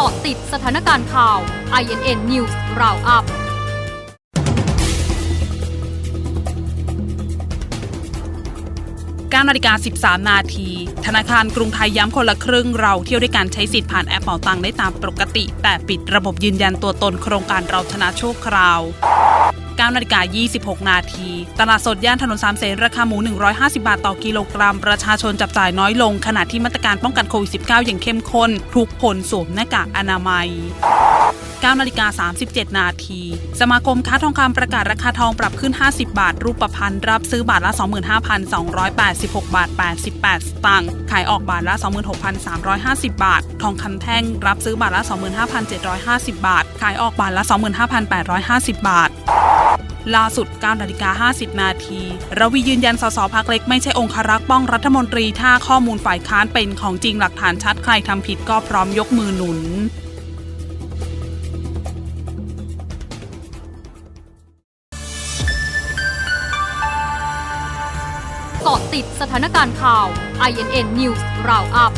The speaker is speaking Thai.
กาะติดสถานการณ์ข่าว INN News Roundup 9นาฬิกา 13 นาที ธนาคารกรุงไทยย้ำคนละครึ่งเราเที่ยวด้วยการใช้สิทธิ์ผ่านแอปเป่าตังได้ตามปกติ แต่ปิดระบบยืนยันตัวตนโครงการเราชนะชั่วคราว9นาฬิกา26 นาที ตลาดสดย่านถนนสามเสนราคาหมู 150 บาทต่อกิโลกรัม ประชาชนจับจ่ายน้อยลง ขณะที่มาตรการป้องกันโควิด -19 อย่างเข้มข้น ทุกคนสวมหน้ากากอนามัย9นาฬิกา37 นาที สมาคมค้าทองคำประกาศราคาทองปรับขึ้น 50 บาท รูปพรรณรับซื้อบาทละ 25,286 บาท 88 สตางค์ขายออกบาทละ 26,350 บาท ทองคำแท่งรับซื้อบาทละ 25,750 บาท ขายออกบาทละ 25,850 บาท ล่าสุด9นาฬิกา50 นาทีระวียืนยันสสพักเล็กไม่ใช่องครักษ์ป้องรัฐมนตรีถ้าข้อมูลฝ่ายค้านเป็นของจริงหลักฐานชัดใครทำผิดก็พร้อมยกมือหนุนเกาะติดสถานการณ์ข่าว INN News Roundup